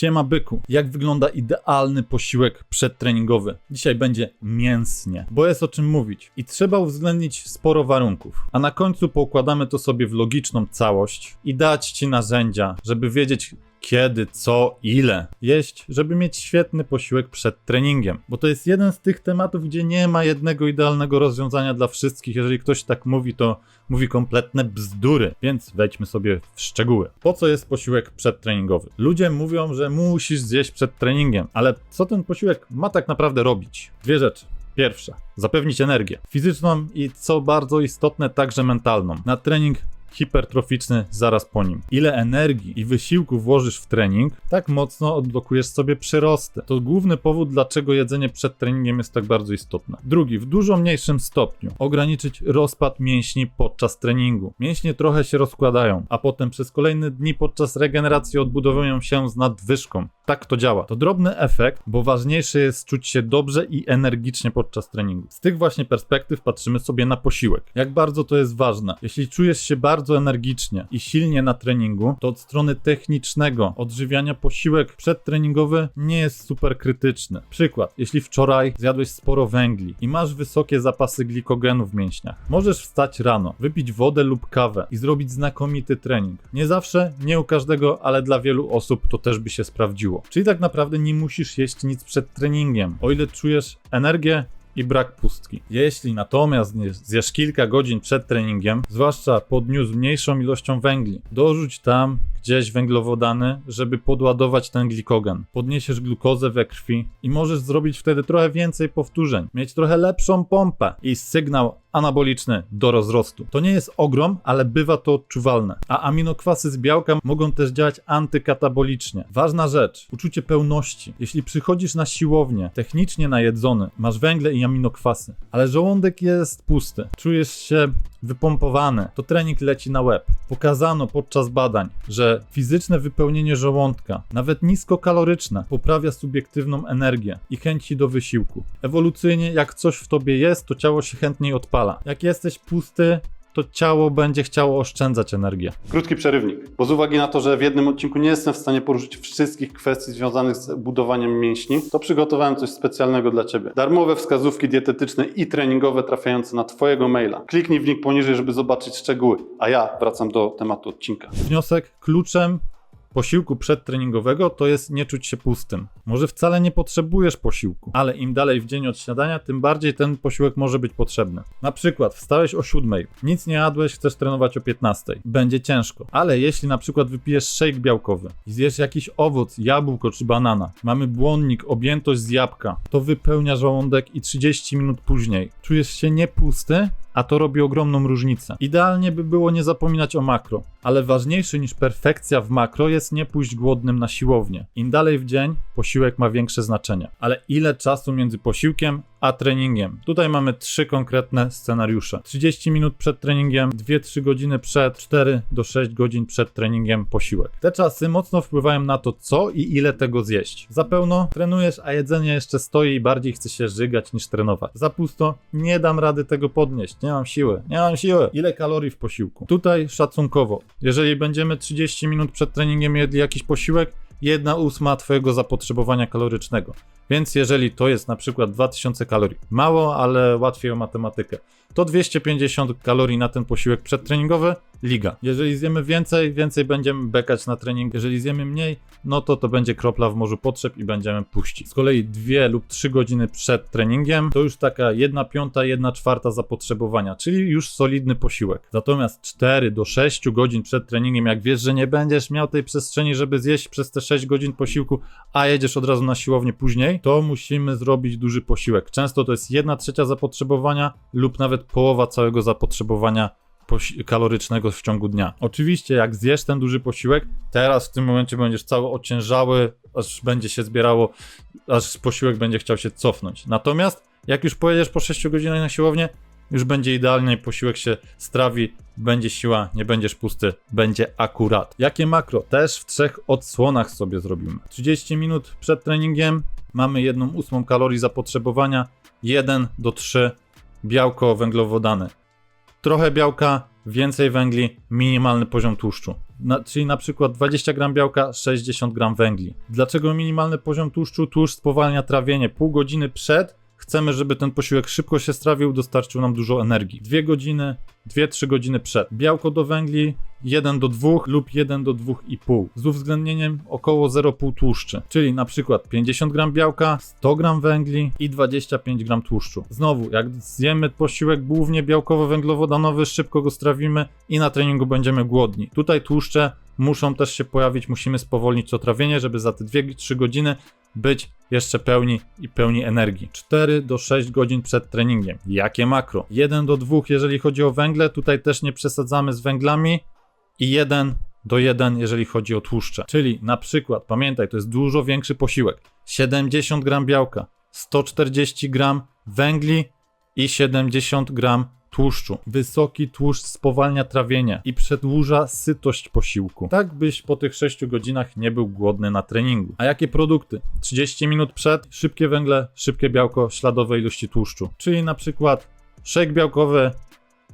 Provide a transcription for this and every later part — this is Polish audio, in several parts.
Siema byku, jak wygląda idealny posiłek przedtreningowy? Dzisiaj będzie mięsnie, bo jest o czym mówić i trzeba uwzględnić sporo warunków. A na końcu poukładamy to sobie w logiczną całość i dać ci narzędzia, żeby wiedzieć kiedy, co, ile jeść, żeby mieć świetny posiłek przed treningiem. Bo to jest jeden z tych tematów, gdzie nie ma jednego idealnego rozwiązania dla wszystkich. Jeżeli ktoś tak mówi, to mówi kompletne bzdury. Więc wejdźmy sobie w szczegóły. Po co jest posiłek przedtreningowy? Ludzie mówią, że musisz zjeść przed treningiem, ale co ten posiłek ma tak naprawdę robić? Dwie rzeczy. Pierwsza, zapewnić energię fizyczną i co bardzo istotne, także mentalną. Na trening hipertroficzny zaraz po nim. Ile energii i wysiłku włożysz w trening, tak mocno odblokujesz sobie przyrosty. To główny powód, dlaczego jedzenie przed treningiem jest tak bardzo istotne. Drugi, w dużo mniejszym stopniu ograniczyć rozpad mięśni podczas treningu. Mięśnie trochę się rozkładają, a potem przez kolejne dni podczas regeneracji odbudowują się z nadwyżką. Tak to działa. To drobny efekt, bo ważniejsze jest czuć się dobrze i energicznie podczas treningu. Z tych właśnie perspektyw patrzymy sobie na posiłek. Jak bardzo to jest ważne. Jeśli czujesz się bardzo energicznie i silnie na treningu, to od strony technicznego odżywiania posiłek przedtreningowy nie jest super krytyczny. Przykład, jeśli wczoraj zjadłeś sporo węgli i masz wysokie zapasy glikogenu w mięśniach, możesz wstać rano, wypić wodę lub kawę i zrobić znakomity trening. Nie zawsze, nie u każdego, ale dla wielu osób to też by się sprawdziło. Czyli tak naprawdę nie musisz jeść nic przed treningiem. O ile czujesz energię, i brak pustki. Jeśli natomiast zjesz kilka godzin przed treningiem, zwłaszcza po dniu z mniejszą ilością węgli, dorzuć tam gdzieś węglowodany, żeby podładować ten glikogen. Podniesiesz glukozę we krwi i możesz zrobić wtedy trochę więcej powtórzeń, mieć trochę lepszą pompę i sygnał anaboliczny do rozrostu. To nie jest ogrom, ale bywa to odczuwalne. A aminokwasy z białka mogą też działać antykatabolicznie. Ważna rzecz, uczucie pełności. Jeśli przychodzisz na siłownię, technicznie najedzony, masz węgle i aminokwasy, ale żołądek jest pusty, czujesz się wypompowany, to trening leci na łeb. Pokazano podczas badań, że fizyczne wypełnienie żołądka, nawet niskokaloryczne, poprawia subiektywną energię i chęci do wysiłku. Ewolucyjnie, jak coś w tobie jest, to ciało się chętniej odpala. Jak jesteś pusty, to ciało będzie chciało oszczędzać energię. Krótki przerywnik, bo z uwagi na to, że w jednym odcinku nie jestem w stanie poruszyć wszystkich kwestii związanych z budowaniem mięśni, to przygotowałem coś specjalnego dla Ciebie. Darmowe wskazówki dietetyczne i treningowe trafiające na Twojego maila. Kliknij w link poniżej, żeby zobaczyć szczegóły, a ja wracam do tematu odcinka. Wniosek kluczem posiłku przedtreningowego to jest nie czuć się pustym. Może wcale nie potrzebujesz posiłku, ale im dalej w dzień od śniadania, tym bardziej ten posiłek może być potrzebny. Na przykład wstałeś o 7, nic nie jadłeś, chcesz trenować o 15. Będzie ciężko. Ale jeśli na przykład wypijesz shake białkowy i zjesz jakiś owoc, jabłko czy banana, mamy błonnik, objętość z jabłka, to wypełnia żołądek i 30 minut później czujesz się nie pusty, a to robi ogromną różnicę. Idealnie by było nie zapominać o makro, ale ważniejszy niż perfekcja w makro jest nie pójść głodnym na siłownię. Im dalej w dzień, posiłek ma większe znaczenie. Ale ile czasu między posiłkiem a treningiem? Tutaj mamy trzy konkretne scenariusze. 30 minut przed treningiem, 2-3 godziny przed, 4 do 6 godzin przed treningiem posiłek. Te czasy mocno wpływają na to, co i ile tego zjeść. Za pełno trenujesz, a jedzenie jeszcze stoi i bardziej chce się żygać niż trenować. Za pusto nie dam rady tego podnieść. Nie mam siły, nie mam siły. Ile kalorii w posiłku? Tutaj szacunkowo. Jeżeli będziemy 30 minut przed treningiem jedli jakiś posiłek, jedna ósma twojego zapotrzebowania kalorycznego. Więc jeżeli to jest na przykład 2000 kalorii, mało, ale łatwiej o matematykę, to 250 kalorii na ten posiłek przedtreningowy, liga. Jeżeli zjemy więcej, więcej będziemy bekać na trening. Jeżeli zjemy mniej, no to to będzie kropla w morzu potrzeb i będziemy puścić. Z kolei 2 lub 3 godziny przed treningiem to już taka 1 piąta, 1 czwarta zapotrzebowania, czyli już solidny posiłek. Natomiast 4 do 6 godzin przed treningiem, jak wiesz, że nie będziesz miał tej przestrzeni, żeby zjeść przez te 6 godzin posiłku, a jedziesz od razu na siłownię później, to musimy zrobić duży posiłek. Często to jest 1 trzecia zapotrzebowania lub nawet połowa całego zapotrzebowania kalorycznego w ciągu dnia. Oczywiście, jak zjesz ten duży posiłek, teraz w tym momencie będziesz cały ociężały, aż będzie się zbierało, aż posiłek będzie chciał się cofnąć. Natomiast jak już pojedziesz po 6 godzinach na siłownię, już będzie idealnie, posiłek się strawi, będzie siła, nie będziesz pusty, będzie akurat. Jakie makro? Też w trzech odsłonach sobie zrobimy. 30 minut przed treningiem mamy jedną ósmą kalorii zapotrzebowania, 1 do 3 białko węglowodany. Trochę białka, więcej węgli, minimalny poziom tłuszczu. na, czyli na przykład 20 gram białka, 60 gram węgli. Dlaczego minimalny poziom tłuszczu? Tłuszcz spowalnia trawienie. Pół godziny przed chcemy, żeby ten posiłek szybko się strawił, dostarczył nam dużo energii. Dwie godziny, 2-3 godziny przed. Białko do węgli 1 do 2 lub 1 do 2,5 z uwzględnieniem około 0,5 tłuszczy, czyli na przykład 50 gram białka, 100 gram węgli i 25 gram tłuszczu. Znowu, jak zjemy posiłek głównie białkowo-węglowodanowy, szybko go strawimy i na treningu będziemy głodni. Tutaj tłuszcze muszą też się pojawić, musimy spowolnić to trawienie, żeby za te 2-3 godziny być jeszcze pełni i pełni energii. 4 do 6 godzin przed treningiem. Jakie makro? 1 do 2, jeżeli chodzi o węgle, tutaj też nie przesadzamy z węglami i 1 do 1, jeżeli chodzi o tłuszcze. Czyli na przykład, pamiętaj, to jest dużo większy posiłek. 70 gram białka, 140 gram węgli i 70 gram tłuszczu. Wysoki tłuszcz spowalnia trawienie i przedłuża sytość posiłku. Tak byś po tych 6 godzinach nie był głodny na treningu. A jakie produkty? 30 minut przed, szybkie węgle, szybkie białko, śladowe ilości tłuszczu. Czyli na przykład shake białkowy,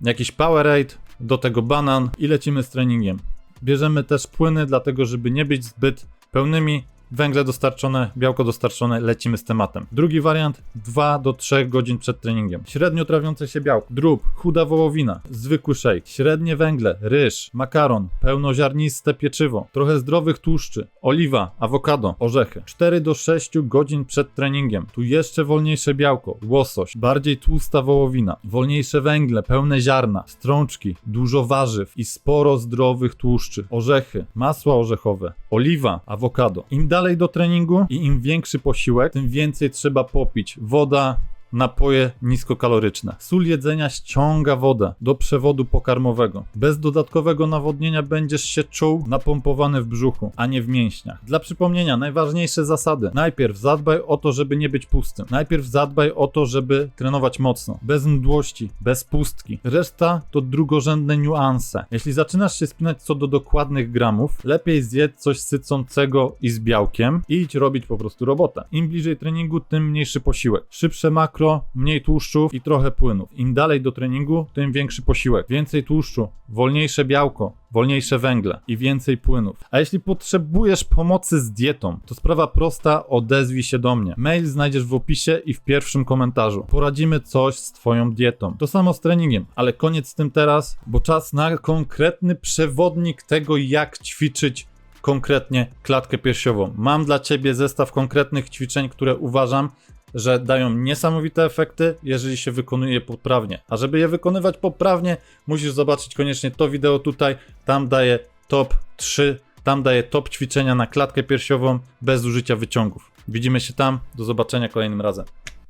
jakiś Powerade, do tego banan i lecimy z treningiem. Bierzemy też płyny, dlatego żeby nie być zbyt pełnymi. Węgle dostarczone, białko dostarczone, lecimy z tematem. Drugi wariant 2 do 3 godzin przed treningiem. Średnio trawiące się białko, drób, chuda wołowina, zwykły shake, średnie węgle, ryż, makaron, pełnoziarniste pieczywo, trochę zdrowych tłuszczy, oliwa, awokado, orzechy. 4 do 6 godzin przed treningiem. Tu jeszcze wolniejsze białko, łosoś, bardziej tłusta wołowina, wolniejsze węgle, pełne ziarna, strączki, dużo warzyw i sporo zdrowych tłuszczy, orzechy, masła orzechowe, oliwa, awokado. Im dalej do treningu i im większy posiłek, tym więcej trzeba popić. Woda, napoje niskokaloryczne. Sól jedzenia ściąga wodę do przewodu pokarmowego. Bez dodatkowego nawodnienia będziesz się czuł napompowany w brzuchu, a nie w mięśniach. Dla przypomnienia, najważniejsze zasady. Najpierw zadbaj o to, żeby nie być pustym. Najpierw zadbaj o to, żeby trenować mocno. Bez mdłości, bez pustki. Reszta to drugorzędne niuanse. Jeśli zaczynasz się spinać co do dokładnych gramów, lepiej zjedz coś sycącego i z białkiem i idź robić po prostu robotę. Im bliżej treningu, tym mniejszy posiłek. Szybsze makro, mniej tłuszczów i trochę płynów. Im dalej do treningu, tym większy posiłek. Więcej tłuszczu, wolniejsze białko, wolniejsze węgle i więcej płynów. A jeśli potrzebujesz pomocy z dietą, to sprawa prosta, odezwij się do mnie. Mail znajdziesz w opisie i w pierwszym komentarzu. Poradzimy coś z twoją dietą. To samo z treningiem, ale koniec z tym teraz, bo czas na konkretny przewodnik tego, jak ćwiczyć konkretnie klatkę piersiową. Mam dla ciebie zestaw konkretnych ćwiczeń, które uważam, że dają niesamowite efekty, jeżeli się wykonuje je poprawnie. A żeby je wykonywać poprawnie, musisz zobaczyć koniecznie to wideo tutaj. Tam daję top 3, tam daję top ćwiczenia na klatkę piersiową bez użycia wyciągów. Widzimy się tam, do zobaczenia kolejnym razem.